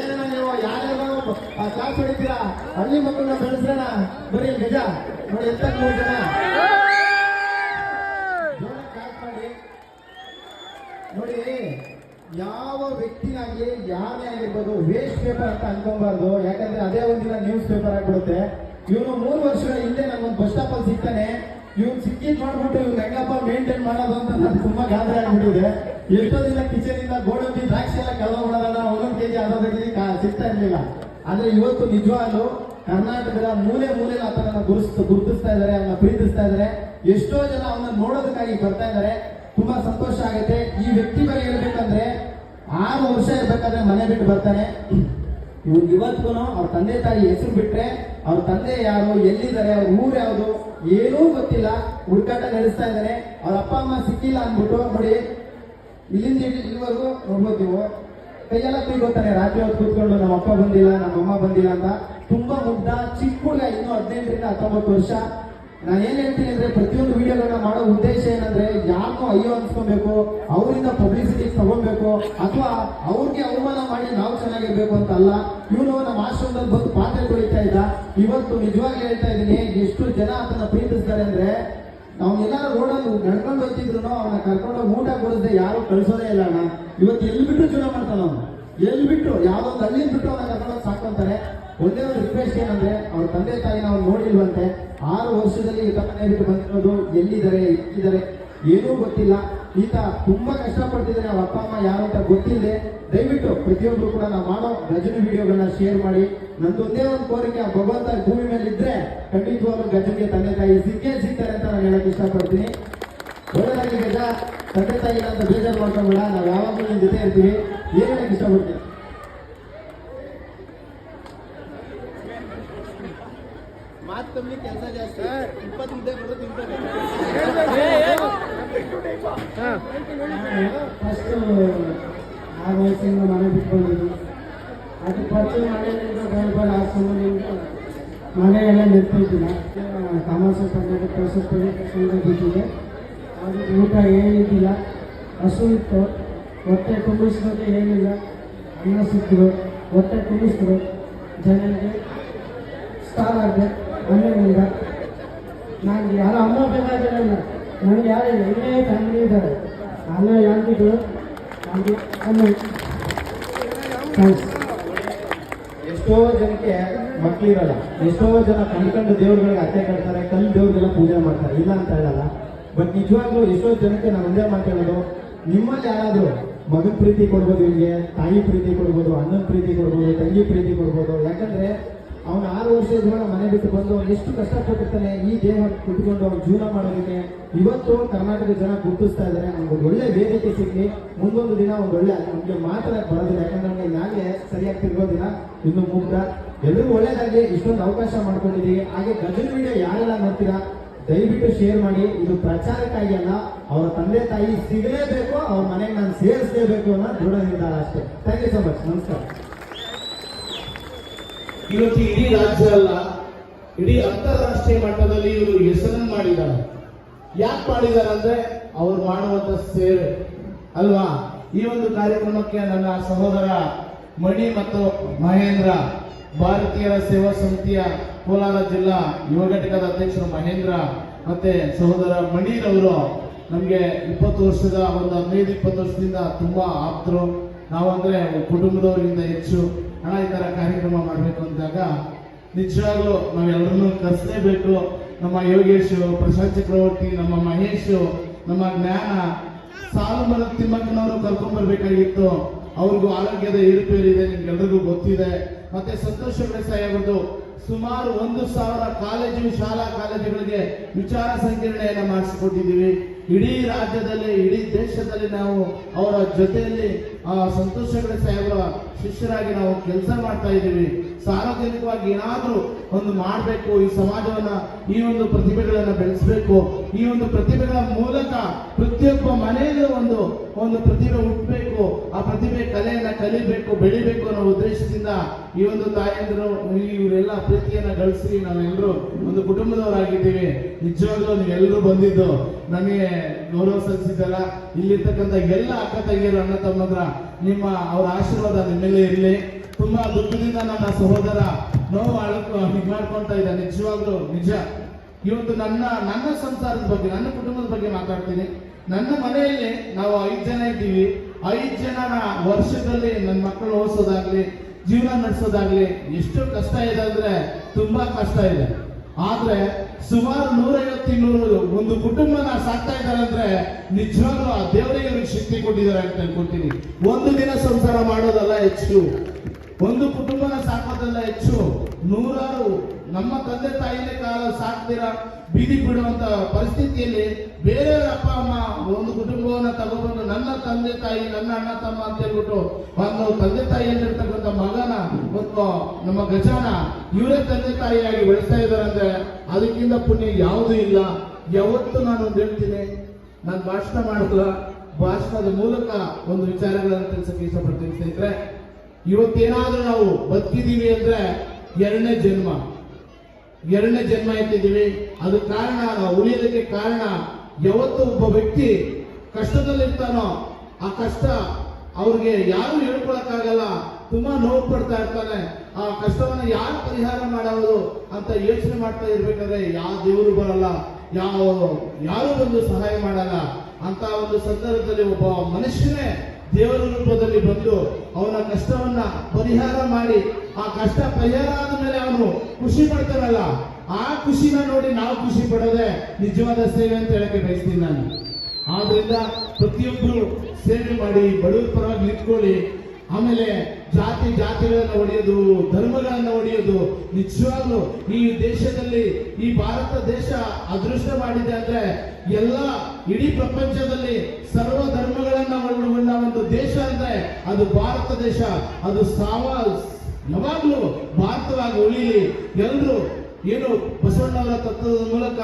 ಏನೇನ ನೀವು, ಯಾರ್ಯಾರೋ ಕ್ಲಾಸ್ ಹೊಡಿತೀರಾ? ಹಳ್ಳಿ ಮಕ್ಕಳನ್ನ ಬೆಳೆಸೋಣ ಬರೀ ನಿಜ. ನೋಡಿ ಎಂತ ಮೂರು ಜನ. ಮಾಡಿ. ನೋಡಿ, ಯಾವ ವ್ಯಕ್ತಿನಾಗಲಿ ಯಾರೇ ಆಗಿರ್ಬೋದು ವೇಸ್ಟ್ ಪೇಪರ್ ಅಂತ ಅನ್ಕೊಬಾರ್ದು. ಯಾಕಂದ್ರೆ ಅದೇ ಒಂದಿನ ನ್ಯೂಸ್ ಪೇಪರ್ ಆಗ್ಬಿಡುತ್ತೆ. ಇವನು ಮೂರು ವರ್ಷಗಳ ಹಿಂದೆ ನನ್ಗೊಂದು ಬಸ್ ಸ್ಟಾಪ್ ಅಲ್ಲಿ ಸಿಗ್ತಾನೆ. ಇವ್ನು ಸಿಕ್ಕಿದ್ ಮಾಡ್ಬಿಟ್ಟು ಇವ್ನು ಹೆಂಗಪ್ಪ ಮೇಂಟೈನ್ ಮಾಡೋದು ಅಂತ ನಮ್ಗೆ ತುಂಬಾ ಗಾದ್ರೆ ಆಗ್ಬಿಟ್ಟಿದೆ. ಎಷ್ಟೋ ದಿನ ಕಿಚನ್ ಇಂದ ಗೋಡಂಬಿ ದ್ರಾಕ್ಷಿ ಎಲ್ಲ ಕಳ್ಕೊಂಡ್ಬಿಡೋದಲ್ಲ ಒಂದೊಂದು ಕೆಜಿ ಜಿ ಸಿಗ್ತಾ ಇರ್ಲಿಲ್ಲ. ಆದ್ರೆ ಇವತ್ತು ನಿಜವಾಗ್ಲು ಕರ್ನಾಟಕದ ಮೂಲೆ ಮೂಲೆ ಆತನನ್ನ ಗುರುಸ್ತು, ಗುರುತಿಸ್ತಾ ಇದಾರೆ ಅವನ್ನ ಪ್ರೀತಿಸ್ತಾ ಇದಾರೆ ಎಷ್ಟೋ ಜನ ಅವನ್ನ ನೋಡೋದಕ್ಕಾಗಿ ಬರ್ತಾ ಇದಾರೆ ತುಂಬಾ ಸಂತೋಷ ಆಗುತ್ತೆ. ಈ ವ್ಯಕ್ತಿ ಬಗ್ಗೆ ಹೇಳ್ಬೇಕಂದ್ರೆ ಆರು ವರ್ಷ ಇರ್ಬೇಕಾದ್ರೆ ಮನೆ ಬಿಟ್ಟು ಬರ್ತಾನೆ. ಇವ್ರು ಇವತ್ತಿಗೂ ಅವ್ರ ತಂದೆ ತಾಯಿ ಹೆಸರು ಬಿಟ್ರೆ ಅವ್ರ ತಂದೆ ಯಾರು, ಎಲ್ಲಿದ್ದಾರೆ, ಅವ್ರ ಊರು ಯಾವುದು, ಏನೂ ಗೊತ್ತಿಲ್ಲ. ಹುಡುಕಾಟ ನಡೆಸ್ತಾ ಇದ್ದಾರೆ. ಅವ್ರ ಅಪ್ಪ, ಅಮ್ಮ ಸಿಕ್ಕಿಲ್ಲ ಅಂದ್ಬಿಟ್ಟು ನೋಡಿ ಇಲ್ಲಿಂದ ಇಲ್ಲಿ- ಇಲ್ಲಿವರೆಗೂ ನೋಡ್ಬೋದು ನೀವು. ಕೈಯೆಲ್ಲ ಕುಯ್ಕೋತಾನೆ ರಾತ್ರಿ ಹೊತ್ತು ಕೂತ್ಕೊಂಡು ನಮ್ಮ ಅಪ್ಪ ಬಂದಿಲ್ಲ, ನಮ್ಮ ಅಮ್ಮ ಬಂದಿಲ್ಲ ಅಂತ ತುಂಬಾ ಮುಗ್ಧ, ಚಿಕ್ಕ ಹುಡುಗ, ಇನ್ನು ಹದಿನೆಂಟರಿಂದ ಹತ್ತೊಂಬತ್ತು ವರ್ಷ. ನಾನು ಏನ್ ಹೇಳ್ತೀನಿ ಅಂದ್ರೆ ಪ್ರತಿಯೊಂದು ವಿಡಿಯೋಗಳನ್ನ ಮಾಡೋ ಉದ್ದೇಶ ಏನಂದ್ರೆ ಯಾಕೋ ಅಯ್ಯೋ ಅನ್ಸ್ಕೊಬೇಕು, ಅವರಿಂದ ಪಬ್ಲಿಸಿಟಿ ತಗೊಬೇಕು ಅಥವಾ ಅವ್ರಿಗೆ ಅವಮಾನ ಮಾಡಿ ನಾವು ಚೆನ್ನಾಗಿರ್ಬೇಕು ಅಂತ ಅಲ್ಲ. ಇವನು ನಮ್ಮ ಆಶ್ರಮದಲ್ಲಿ ಬಂದು ಪಾತ್ರೆ ತೊಳಿತಾ ಇದ್ದ. ಇವತ್ತು ನಿಜವಾಗ್ಲೂ ಹೇಳ್ತಾ ಇದ್ದೀನಿ, ಎಷ್ಟು ಜನ ಅದನ್ನ ಪ್ರೀತಿಸ್ತಾರೆ ಅಂದ್ರೆ ಎಲ್ಲಾರು ರೋಡಲ್ಲಿ ನಡ್ಕೊಂಡು ಹೋಗ್ತಿದ್ರು, ಅವನ ಕರ್ಕೊಂಡು ಊಟ ಕೊಡಿಸದೆ ಯಾರು ಕಳ್ಸೋದೇ ಇಲ್ಲ ಅಣ್ಣ. ಇವತ್ತು ಎಲ್ಲಿ ಬಿಟ್ಟು ಜೀವನ ಮಾಡ್ತಾನ ಅವನು. ಎಲ್ಲಿ ಬಿಟ್ಟು ಯಾವ್ದೊಂದು ಹಳ್ಳಿ ಬಿಟ್ಟು ಅವನ ಕರ್ಕೊಂಡು ಸಾಕೊಂತಾರೆ ಒಂದೇ ಒಂದು ರಿಕ್ವೆಸ್ಟ್ ಏನಂದ್ರೆ, ಅವ್ರ ತಂದೆ ತಾಯಿನ ಅವ್ರು ನೋಡಿಲ್ವಂತೆ. ಆರು ವರ್ಷದಲ್ಲಿ ತಮ್ಮನೆ ಮನೆ ಬಿಟ್ಟು ಬಂದಿರೋದು ಎಲ್ಲಿದ್ದಾರೆ ಎಲ್ಲಿದ್ದಾರೆ? ಏನೂ ಗೊತ್ತಿಲ್ಲ. ಈತ ತುಂಬಾ ಕಷ್ಟಪಡ್ತಿದ್ದಾರೆ ಅವ್ರ ಅಪ್ಪ, ಅಮ್ಮ ಯಾರು ಅಂತ ಗೊತ್ತಿಲ್ಲದೆ ದಯವಿಟ್ಟು ಪ್ರತಿಯೊಬ್ರು ಕೂಡ ನಾವು ಮಾಡೋ ಗಜನಿ ವಿಡಿಯೋಗಳನ್ನ ಶೇರ್ ಮಾಡಿ. ನಂದೊಂದೇ ಒಂದು ಕೋರಿಕೆ, ಆ ಭಗವಂತ ಭೂಮಿ ಮೇಲೆ ಇದ್ರೆ ಖಂಡಿತವಾಗ್ಲೂ ಗಜನಿಗೆ ತಂದೆ ತಾಯಿ ಸಿಕ್ಕೇ ಸಿಗ್ತಾರೆ ಅಂತ ನಾನು ಹೇಳಕ್ ಇಷ್ಟಪಡ್ತೀನಿ. ಒಳ್ಳೆದಾಗಿ ಗಜ, ತಂದೆ ತಾಯಿ ಅಂತ ಬೇಜಾರು ಮಾಡ್ಕೊಂಬೇಡ. ನಾವು ಯಾವಾಗಲೂ ನಿಮ್ಮ ಜೊತೆ ಇರ್ತೀವಿ. ಏನೇ ಇಷ್ಟಪಡ್ತೀನಿ ಮಾತು ಕಮ್ಮಿ ಕೆಲಸ ಜಾಸ್ತಿ ಇಪ್ಪತ್ತು ಮುದ್ದೆ ಕೊಡೋದು ತಿಂತಾರೆ ಫಸ್ಟು ಆ ವಯಸ್ಸಿಂದ ಮನೆ ಬಿಟ್ಕೊಂಡಿದ್ವಿ ಅದು ಪರಿಚಯ ಮನೆಯಿಂದ ಸಂಬಂಧದಿಂದ ಮನೆಯೆಲ್ಲ ನಿಂತಿದ್ದಿಲ್ಲ ತಮಾಷೆ ಪಡ್ಕೊಂಡು ಪ್ರಸಕ್ತಿ ಸಂಘ ಬಿಟ್ಟಿದೆ ಅದು ಊಟ ಏನಿದ್ದಿಲ್ಲ, ಹಸು ಇತ್ತು. ಹೊಟ್ಟೆ ತುಂಬಿಸೋದು ಏನಿಲ್ಲ, ಅನ್ನ ಸಿಕ್ಕರು ಹೊಟ್ಟೆ ತುಂಬಿಸಿದ್ರು. ಜನರಿಗೆ ಸ್ಟಾರ್ ಆಗಿದೆ ಮನೆಯಿಂದ ನನಗೆ ಯಾರು ಅಮ್ಮ ಬೇಕಾಗಿಲ್ಲ ನನಗೆ ಯಾರಿಲ್ಲ ಇಲ್ಲೇ. ಫ್ಯಾಮಿಲಿ ಇದ್ದಾರೆ. ಅಣ್ಣ ಯಾರಿದ್ರು ನನಗೆ ಅಮ್ಮ. ಥ್ಯಾಂಕ್ಸ್. ಎಷ್ಟೋ ಜನಕ್ಕೆ ಮಕ್ಕಳಿರಲ್ಲ ಎಷ್ಟೋ ಜನ ಕಣ್ಕಂಡು ದೇವ್ರಗಳಿಗೆ ಅತ್ತೆ ಕಟ್ತಾರೆ ಕಲ್ಲು ದೇವ್ರಿಗೆಲ್ಲ ಪೂಜೆ ಮಾಡ್ತಾರೆ, ಇಲ್ಲ ಅಂತ ಹೇಳಲ್ಲ. ಬಟ್ ನಿಜವಾಗ್ಲೂ ಎಷ್ಟೋ ಜನಕ್ಕೆ ನಾನು ಒಂದೇ ಮಾತಾಡೋದು ನಿಮ್ಮಲ್ಲಿ ಯಾರಾದ್ರೂ ಮಗನ ಪ್ರೀತಿ ಕೊಡ್ಬೋದು ಇವ್ರಿಗೆ ತಾಯಿ ಪ್ರೀತಿ ಕೊಡ್ಬೋದು, ಅಣ್ಣನ ಪ್ರೀತಿ ಕೊಡ್ಬೋದು, ತಂಗಿ ಪ್ರೀತಿ ಕೊಡ್ಬೋದು, ಯಾಕಂದ್ರೆ ಅವನು ಆರು ವರ್ಷ ಇದ್ಮೇಲೆ ಮನೆ ಬಿಟ್ಟು ಬಂದು ಎಷ್ಟು ಕಷ್ಟಪಟ್ಟಿರ್ತಾನೆ, ಈ ದೇಹ ಕುತ್ಕೊಂಡು ಅವ್ನು ಜೀವನ ಮಾಡೋದಕ್ಕೆ. ಇವತ್ತು ಕರ್ನಾಟಕದ ಜನ ಗುರುತಿಸ್ತಾ ಇದ್ದಾರೆ. ನಮ್ಗೆ ಒಂದು ಒಳ್ಳೆ ವೇದಿಕೆ ಸಿಗ್ಲಿ. ಮುಂದೊಂದು ದಿನ ಒಂದು ಒಳ್ಳೆ, ನಮಗೆ ಮಾತ್ರ ಬರೋದಿಲ್ಲ. ಯಾಕಂದ್ರೆ ನಮಗೆ ನಾಳೆ ಸರಿಯಾಗಿ ದಿನ ಇನ್ನು ಮುಗ್ಧ ಎಲ್ಲರೂ ಒಳ್ಳೇದಾಗಲಿ. ಇಷ್ಟೊಂದು ಅವಕಾಶ ಮಾಡ್ಕೊಂಡಿದ್ದೀವಿ ಹಾಗೆ ಗಜನ್ ವಿಡಿಯೋ ಯಾರೆಲ್ಲ ನೋಡ್ತೀರಾ, ದಯವಿಟ್ಟು ಶೇರ್ ಮಾಡಿ. ಇದು ಪ್ರಚಾರಕ್ಕಾಗಿ ಅಲ್ಲ, ಅವರ ತಂದೆ ತಾಯಿ ಸಿಗಲೇಬೇಕು, ಅವ್ರ ಮನೆಗೆ ನಾನು ಸೇರಿಸಲೇಬೇಕು ಅನ್ನೋ ದೃಢ ನಿರ್ಧಾರ ಅಷ್ಟೇ. ಥ್ಯಾಂಕ್ ಯು ಸೊ ಮಚ್ ನಮಸ್ಕಾರ. ಇವತ್ತು ಇಡೀ ರಾಜ್ಯ ಅಲ್ಲ, ಇಡೀ ಅಂತಾರಾಷ್ಟ್ರೀಯ ಮಟ್ಟದಲ್ಲಿ ಇವರು ಹೆಸರನ್ನು ಮಾಡಿದ್ದಾರೆ. ಯಾಕೆ ಮಾಡಿದ್ದಾರೆ ಅಂದ್ರೆ ಅವ್ರು ಮಾಡುವಂತ ಸೇವೆ, ಅಲ್ವಾ? ಈ ಒಂದು ಕಾರ್ಯಕ್ರಮಕ್ಕೆ ನನ್ನ ಸಹೋದರ ಮಣಿ ಮತ್ತು ಮಹೇಂದ್ರ, ಭಾರತೀಯರ ಸೇವಾ ಸಮಿತಿಯ ಕೋಲಾರ ಜಿಲ್ಲಾ ಯುವ ಘಟಕದ ಅಧ್ಯಕ್ಷರು ಮಹೇಂದ್ರ ಮತ್ತೆ ಸಹೋದರ ಮಣಿರವರು ನಮಗೆ ಇಪ್ಪತ್ತು ವರ್ಷದ, ಒಂದು ಹದಿನೈದು, ಇಪ್ಪತ್ತು ವರ್ಷದಿಂದ ತುಂಬಾ ಆಪ್ತರು. ನಾವಂದ್ರೆ ಕುಟುಂಬದವರಿಂದ ಹೆಚ್ಚು ಹಣ ಈ ಥರ ಕಾರ್ಯಕ್ರಮ ಮಾಡಬೇಕು ಅಂದಾಗ ನಿಜವಾಗ್ಲೂ ನಾವೆಲ್ಲರನ್ನು ಕರೆಸಲೇಬೇಕು. ನಮ್ಮ ಯೋಗೇಶು, ಪ್ರಶಾಂತ್ ಚಕ್ರವರ್ತಿ, ನಮ್ಮ ಮಹೇಶು, ನಮ್ಮ ಜ್ಞಾನ ಸಾಲುಮರ ತಿಮ್ಮಕ್ಕನವರು ಕರ್ಕೊಂಡ್ ಬರ್ಬೇಕಾಗಿತ್ತು. ಅವ್ರಿಗೂ ಆರೋಗ್ಯದ ಏರುಪೇರಿದೆ ನಿಮ್ಗೆಲ್ರಿಗೂ ಗೊತ್ತಿದೆ. ಮತ್ತೆ ಸಂತೋಷ ಗಣೇಶ ಅವರದು ಸುಮಾರು ಒಂದು ಸಾವಿರ ಕಾಲೇಜು, ಶಾಲಾ ಕಾಲೇಜುಗಳಿಗೆ ವಿಚಾರ ಸಂಕಿರಣೆಯನ್ನ ಮಾಡಿಸಿಕೊಟ್ಟಿದ್ದೀವಿ. ಇಡೀ ರಾಜ್ಯದಲ್ಲಿ, ಇಡೀ ದೇಶದಲ್ಲಿ ನಾವು ಅವರ ಜೊತೆಯಲ್ಲಿ ಆ ಸಂತೋಷ ಸಾಹೇಬರ ಶಿಷ್ಯರಾಗಿ ನಾವು ಕೆಲಸ ಮಾಡ್ತಾ ಇದ್ದೀವಿ. ಸಾರ್ವಜನಿಕವಾಗಿ ಏನಾದರೂ ಒಂದು ಮಾಡಬೇಕು, ಈ ಸಮಾಜವನ್ನ, ಈ ಒಂದು ಪ್ರತಿಭೆಗಳನ್ನ ಬೆಳೆಸಬೇಕು, ಈ ಒಂದು ಪ್ರತಿಭೆಗಳ ಮೂಲಕ ಪ್ರತಿಯೊಬ್ಬ ಮನೆಯಲ್ಲೂ ಒಂದು ಒಂದು ಪ್ರತಿಭೆ ಹುಟ್ಟಬೇಕು ಆ ಪ್ರತಿಭೆ ಕಲೆಯನ್ನ ಕಲಿಬೇಕು, ಬೆಳಿಬೇಕು ಅನ್ನೋ ಉದ್ದೇಶದಿಂದ ಈ ಒಂದು ತಾಯಂದಿರು ಇವರೆಲ್ಲ ಪ್ರೀತಿಯನ್ನ ಗಳಿಸಿ ನಾವೆಲ್ಲರೂ ಒಂದು ಕುಟುಂಬದವರಾಗಿದ್ದೀವಿ. ನಿಜವಾಗ್ಲೂ ನೀವೆಲ್ಲರೂ ಬಂದಿದ್ದು ನನಗೆ ಗೌರವ ಸಲ್ಲಿಸಿದ್ದಲ್ಲ. ಇಲ್ಲಿರ್ತಕ್ಕಂಥ ಎಲ್ಲ ಅಕ್ಕ ತಂಗಿಯರು, ಅಣ್ಣ ತಮ್ಮಂದ್ರ, ನಿಮ್ಮ ಅವರ ಆಶೀರ್ವಾದ ನಿಮ್ಮೆಲ್ಲೇ ಮೇಲೆ ಇರಲಿ. ತುಂಬಾ ದುಃಖದಿಂದ ನನ್ನ ಸಹೋದರ ನೋವು ಅಳಕು ಹೀಗ್ ಮಾಡ್ಕೊಂತ ಇದ್ದ ನಿಜವಾಗ್ಲೂ ನಿಜ. ಇವತ್ತು ನನ್ನ ನನ್ನ ಸಂಸಾರದ ಬಗ್ಗೆ, ನನ್ನ ಕುಟುಂಬದ ಬಗ್ಗೆ ಮಾತಾಡ್ತೀನಿ. ನನ್ನ ಮನೆಯಲ್ಲಿ ನಾವು ಐದು ಜನ ಇದ್ದೀವಿ. ಐದು ಜನನ ವರ್ಷದಲ್ಲಿ ನನ್ನ ಮಕ್ಕಳು ಓದಿಸೋದಾಗ್ಲಿ, ಜೀವನ ನಡೆಸೋದಾಗ್ಲಿ ಎಷ್ಟು ಕಷ್ಟ ಇದೆ ಅಂದ್ರೆ ತುಂಬಾ ಕಷ್ಟ ಇದೆ. ಆದ್ರೆ ಸುಮಾರು ನೂರೈವತ್ತು ಇನ್ನೂರು ಒಂದು ಕುಟುಂಬನ ಸಾಕ್ತಾ ಇದ್ದಾರೆ ಅಂದ್ರೆ ನಿಜವಾಗ್ಲೂ ಆ ದೇವರಿಗೆ ಶಕ್ತಿ ಕೊಟ್ಟಿದ್ದಾರೆ ಅಂತ ಅನ್ಕೊಳ್ತೀನಿ ಒಂದು ದಿನ ಸಂಸಾರ ಮಾಡೋದಲ್ಲ ಹೆಚ್ಚು. ಒಂದು ಕುಟುಂಬನ ಸಾಕೋದಲ್ಲ ಹೆಚ್ಚು. ನೂರಾರು ನಮ್ಮ ತಂದೆ ತಾಯಿನೇ ಕಾಲ ಸಾಕ್ತೀರ? ಬೀದಿ ಬಿಡುವಂತ ಪರಿಸ್ಥಿತಿಯಲ್ಲಿ ಬೇರೆಯವರ ಅಪ್ಪ, ಅಮ್ಮ ಒಂದು ಕುಟುಂಬವನ್ನ ತಗೊಂಡು ನನ್ನ ತಂದೆ ತಾಯಿ, ನನ್ನ ಅಣ್ಣ, ತಮ್ಮ ಅಂತ ಹೇಳ್ಬಿಟ್ಟು ಒಂದು ತಂದೆ ತಾಯಿಯಲ್ಲಿರ್ತಕ್ಕಂಥ ಮಗನ ಮತ್ತು ನಮ್ಮ ಗಜಾನ ಇವರೇ ತಂದೆ ತಾಯಿಯಾಗಿ ಬೆಳೆಸ್ತಾ ಇದ್ದಾರೆ ಅಂದ್ರೆ ಅದಕ್ಕಿಂತ ಪುಣ್ಯ ಯಾವುದೂ ಇಲ್ಲ. ಯಾವತ್ತು ನಾನು ಒಂದು ಹೇಳ್ತೀನಿ, ನಾನು ಭಾಷಣ ಮಾಡಲ್ಲ ಭಾಷಣದ ಮೂಲಕ ಒಂದು ವಿಚಾರಗಳನ್ನು ತಿಳಿಸಕ್ಕೆ ಇಷ್ಟಪಡ್ತೀನಿ ಸ್ನೇಹಿತರೆ. ಇವತ್ತೇನಾದ್ರೂ ನಾವು ಬದುಕಿದೀವಿ ಅಂದ್ರೆ ಎರಡನೇ ಜನ್ಮ. ಎರಡನೇ ಜನ್ಮ ಎತ್ತಿದ್ದೀವಿ. ಅದು ಕಾರಣ, ನಾವು ಉಳಿಯೋದಕ್ಕೆ ಕಾರಣ ಯಾವತ್ತು ಒಬ್ಬ ವ್ಯಕ್ತಿ ಕಷ್ಟದಲ್ಲಿರ್ತಾನೋ, ಆ ಕಷ್ಟ ಅವ್ರಿಗೆ ಯಾರು ಹೇಳ್ಕೊಳಕ್ಕಾಗಲ್ಲ. ತುಂಬಾ ನೋವು ಪಡ್ತಾ ಇರ್ತಾನೆ. ಆ ಕಷ್ಟವನ್ನ ಯಾರು ಪರಿಹಾರ ಮಾಡೋದು ಅಂತ ಯೋಚನೆ ಮಾಡ್ತಾ ಇರ್ಬೇಕಾದ್ರೆ ಯಾವ ದೇವರು ಬರಲ್ಲ, ಯಾವ, ಯಾರು ಬಂದು ಸಹಾಯ ಮಾಡಲ್ಲ. ಅಂತ ಒಂದು ಸಂದರ್ಭದಲ್ಲಿ ಒಬ್ಬ ಮನುಷ್ಯನೇ ದೇವರ ರೂಪದಲ್ಲಿ ಬಂದು ಅವನ ಕಷ್ಟವನ್ನ ಪರಿಹಾರ ಮಾಡಿ, ಆ ಕಷ್ಟ ಪರಿಹಾರ ಆದ್ಮೇಲೆ ಅವನು ಖುಷಿ ಪಡ್ತಾನಲ್ಲ, ಆ ಖುಷಿನ ನೋಡಿ ನಾವು ಖುಷಿ ಪಡೋದೇ ನಿಜವಾದ ಸೇವೆ ಅಂತ ಹೇಳಕ್ಕೆ ಬಯಸ್ತೀನಿ ನಾನು. ಆದ್ರಿಂದ ಪ್ರತಿಯೊಬ್ಬರು ಸೇವೆ ಮಾಡಿ, ಬಡವರ ಪರವಾಗಿ ನಿಂತ್ಕೊಳ್ಳಿ ಆಮೇಲೆ ಜಾತಿ ಜಾತಿಗಳನ್ನ ಹೊಡೆಯೋದು ಧರ್ಮಗಳನ್ನ ಹೊಡೆಯೋದು ನಿಜವಾಗ್ಲು ಈ ದೇಶದಲ್ಲಿ ಈ ಭಾರತ ದೇಶ ಅದೃಷ್ಟ ಮಾಡಿದೆ ಅಂದ್ರೆ ಎಲ್ಲ ಇಡೀ ಪ್ರಪಂಚದಲ್ಲಿ ಸರ್ವ ಧರ್ಮಗಳನ್ನ ಒಳಗೊಂಡ ಒಂದು ದೇಶ ಅಂದ್ರೆ ಅದು ಭಾರತ ದೇಶ. ಅದು ಸಾವ, ಯಾವಾಗ್ಲೂ ಭಾರತವಾಗಿ ಉಳಿಯಲಿ ಎಲ್ಲರೂ ಏನು ಬಸವಣ್ಣವರ ತತ್ವದ ಮೂಲಕ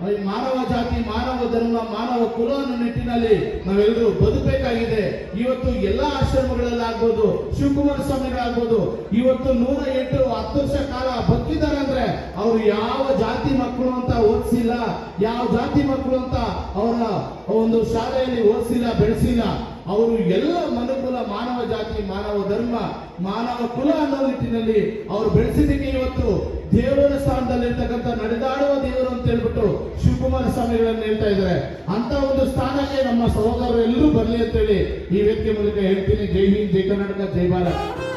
ಮಾನವ ಜಾತಿ, ಮಾನವ ಧರ್ಮ, ಮಾನವ ಕುಲ ಅನ್ನೋ ನಿಟ್ಟಿನಲ್ಲಿ ನಾವೆಲ್ಲರೂ ಬದುಕಬೇಕಾಗಿದೆ. ಇವತ್ತು ಎಲ್ಲಾ ಆಶ್ರಮಗಳಲ್ಲಾಗ್ಬೋದು, ಶಿವಕುಮಾರ ಸ್ವಾಮಿಗಳಾಗ್ಬೋದು, ಇವತ್ತು ನೂರ ಎಂಟು ಹತ್ತು ವರ್ಷ ಕಾಲ ಬದುಕಿದ್ದಾರೆ ಅಂದ್ರೆ ಅವ್ರು ಯಾವ ಜಾತಿ ಮಕ್ಕಳು ಅಂತ ಓದಿಸಿಲ್ಲ, ಯಾವ ಜಾತಿ ಮಕ್ಕಳು ಅಂತ ಅವರ ಒಂದು ಶಾಲೆಯಲ್ಲಿ ಓದಿಸಿಲ್ಲ, ಬೆಳೆಸಿಲ್ಲ. ಅವರು ಎಲ್ಲ ಮನುಕುಲ ಮಾನವ ಜಾತಿ, ಮಾನವ ಧರ್ಮ, ಮಾನವ ಕುಲ ಅನ್ನೋ ನಿಟ್ಟಿನಲ್ಲಿ ಅವರು ಬೆಳೆಸಿದ್ದಕ್ಕೆ ಇವತ್ತು ದೇವರ ಸ್ಥಾನದಲ್ಲಿರ್ತಕ್ಕಂಥ ನಡೆದಾಡುವ ದೇವರು ಅಂತ ಹೇಳ್ಬಿಟ್ಟು ಶಿವಕುಮಾರ ಸ್ವಾಮಿಗಳನ್ನು ಹೇಳ್ತಾ ಇದ್ದಾರೆ. ಅಂತ ಒಂದು ಸ್ಥಾನಕ್ಕೆ ನಮ್ಮ ಸಹೋದರರು ಎಲ್ಲರೂ ಬರಲಿ ಅಂತೇಳಿ ಈ ವ್ಯಕ್ತಿ ಮೂಲಕ ಹೇಳ್ತೀನಿ. ಜೈ ಹಿಂದ್, ಜೈ ಕರ್ನಾಟಕ, ಜೈ ಭಾರತ್.